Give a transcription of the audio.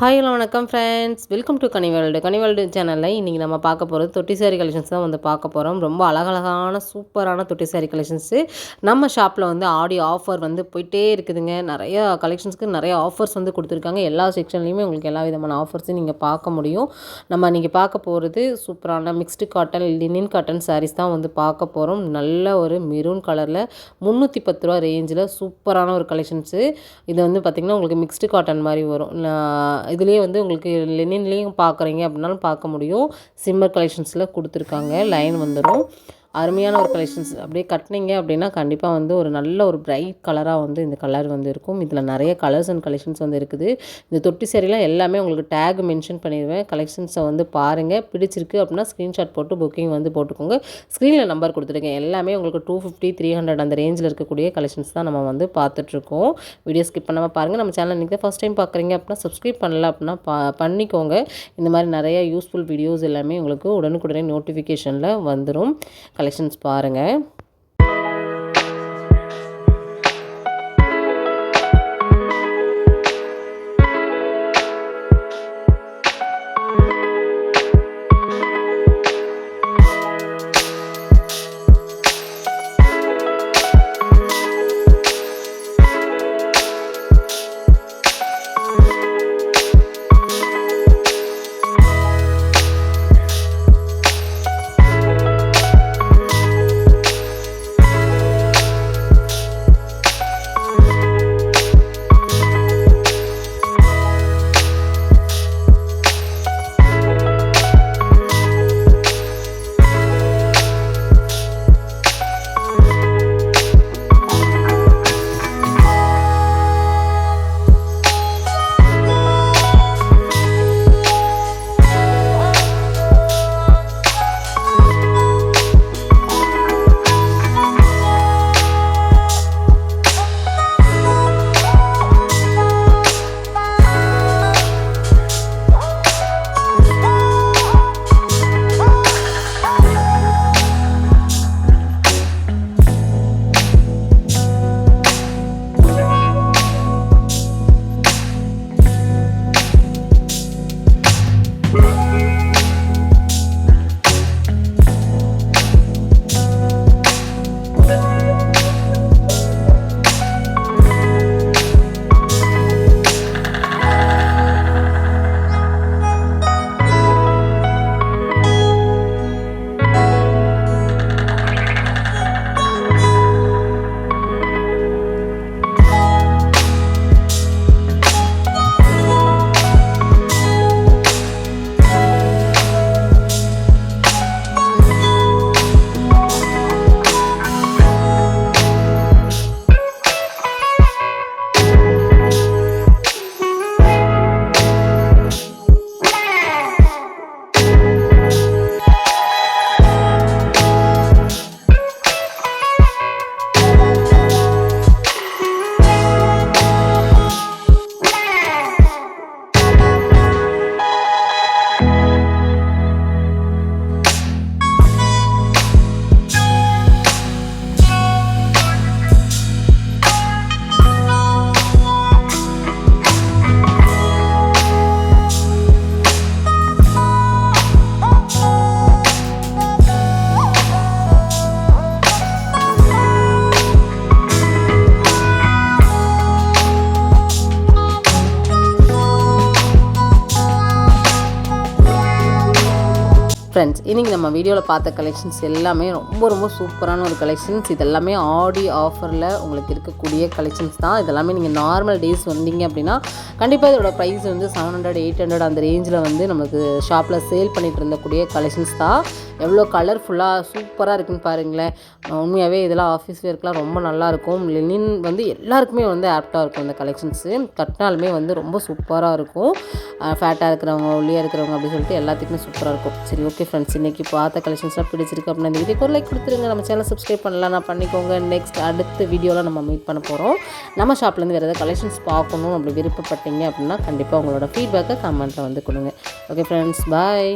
Hi hello வணக்கம் friends welcome to Kani world Kani world சேனலில் இன்றைக்கி நம்ம பார்க்க போகிறது தொட்டி சாரி கலெக்ஷன்ஸ் தான் வந்து பார்க்க போகிறோம் ரொம்ப அழகழகான சூப்பரான தொட்டி சாரி கலெக்ஷன்ஸு நம்ம ஷாப்பில் வந்து ஆடி ஆஃபர் வந்து போயிட்டே இருக்குதுங்க. நிறையா கலெக்ஷன்ஸ்க்கு நிறைய ஆஃபர்ஸ் வந்து கொடுத்துருக்காங்க. எல்லா செக்ஷன்லேயுமே உங்களுக்கு எல்லா விதமான ஆஃபர்ஸும் நீங்கள் பார்க்க முடியும். நம்ம இன்றைக்கி பார்க்க போகிறது சூப்பரான mixed cotton linen cotton sarees தான் வந்து பார்க்க போகிறோம் நல்ல ஒரு மெரூன் கலரில் முந்நூற்றி பத்து ரூபா ரேஞ்சில் சூப்பரான ஒரு கலெக்ஷன்ஸு இது வந்து பார்த்திங்கன்னா உங்களுக்கு மிக்ஸ்டு காட்டன் மாதிரி வரும். இதுலேயே வந்து உங்களுக்கு லெனின்லேயும் பார்க்குறீங்க அப்படின்னாலும் பார்க்க முடியும். சிம்மர் கலெக்ஷன்ஸில் கொடுத்துருக்காங்க. லைன் வந்துடும் அருமையான ஒரு கலெக்ஷன்ஸ் அப்படியே கட்டினீங்க அப்படின்னா கண்டிப்பாக வந்து ஒரு நல்ல ஒரு பிரைட் கலராக வந்து இந்த கலர் வந்து இருக்கும். இதில் நிறைய கலர்ஸ் அண்ட் கலெக்ஷன்ஸ் வந்து இருக்குது. இந்த தொட்டி சேரீலாம் எல்லாமே உங்களுக்கு டேக் மென்ஷன் பண்ணிடுவேன் கலெக்ஷன்ஸை வந்து பாருங்கள் பிடிச்சிருக்கு அப்படின்னா ஸ்க்ரீன்ஷாட் போட்டு புக்கிங் வந்து போட்டுக்கோங்க. ஸ்க்ரீனில் நம்பர் கொடுத்துருக்கேன் எல்லாமே உங்களுக்கு டூ ஃபிஃப்டி த்ரீ ஹண்ட்ரட் அந்த ரேஞ்சில் இருக்கக்கூடிய கலெக்ஷன்ஸ் தான் நம்ம வந்து பார்த்துட்ருக்கோம் வீடியோ ஸ்கிப் பண்ணாமல் பாருங்கள் நம்ம சேனல் இன்றைக்கி ஃபஸ்ட் டைம் பார்க்குறீங்க அப்படின்னா சப்ஸ்கிரைப் பண்ணல அப்படின்னா பா பண்ணிக்கோங்க. இந்த மாதிரி நிறைய யூஸ்ஃபுல் வீடியோஸ் எல்லாமே உங்களுக்கு உடனுக்குடனே நோட்டிஃபிகேஷனில் வந்துடும் கலெக்ஷன்ஸ் பாருங்கள் ஃப்ரெண்ட்ஸ் இன்றைக்கி நம்ம வீடியோவில் பார்த்த கலெக்ஷன்ஸ் எல்லாமே ரொம்ப ரொம்ப சூப்பரான ஒரு கலெக்ஷன்ஸ் இதெல்லாமே ஆடி ஆஃபரில் உங்களுக்கு இருக்கக்கூடிய கலெக்ஷன்ஸ் தான். இதெல்லாமே நீங்கள் நார்மல் டேஸ் வந்தீங்க அப்படின்னா கண்டிப்பாக இதோட ப்ரைஸ் வந்து செவன் ஹண்ட்ரட் எயிட் ஹண்ட்ரட் அந்த ரேஞ்சில் வந்து நமக்கு ஷாப்பில் சேல் பண்ணிகிட்டு இருந்தக்கூடிய கலெக்ஷன்ஸ் தான். எவ்வளோ கலர்ஃபுல்லாக சூப்பராக இருக்குன்னு பாருங்களேன். உண்மையாகவே இதெல்லாம் ஆஃபீஸ் வேர்க்கெலாம் ரொம்ப நல்லாயிருக்கும் லெனின் வந்து எல்லாருக்குமே வந்து ஆப்டாக இருக்கும் இந்த கலெக்ஷன்ஸு கட்டினாலுமே வந்து ரொம்ப சூப்பராக இருக்கும். ஃபேட்டாக இருக்கிறவங்க ஒல்லியாக இருக்கிறவங்க அப்படின்னு சொல்லிட்டு எல்லாத்துக்குமே சூப்பராக இருக்கும். சரி ஓகே ஃப்ரெண்ட்ஸ் இன்றைக்கி பார்த்த கலெக்ஷன்ஸ்லாம் பிடிச்சிருக்கு அப்படின்னா இந்த வீடியோக்கு ஒரு லைக் கொடுத்துருங்க. நம்ம சேனல் சப்ஸ்கிரைப் பண்ணலாம் நான் பண்ணிக்கோங்க. நெக்ஸ்ட் அடுத்த வீடியோவில் நம்ம மீட் பண்ண போகிறோம் நம்ம ஷாப்லேருந்து வேறு ஏதாவது கலெக்ஷன்ஸ் பார்க்கணும். அப்படி விருப்பப்பட்டு பார்க்குறீங்க அப்படின்னா கண்டிப்பாக உங்களோட ஃபீட்பேக்கை கமெண்ட்டில் வந்து கொடுங்க. Okay friends bye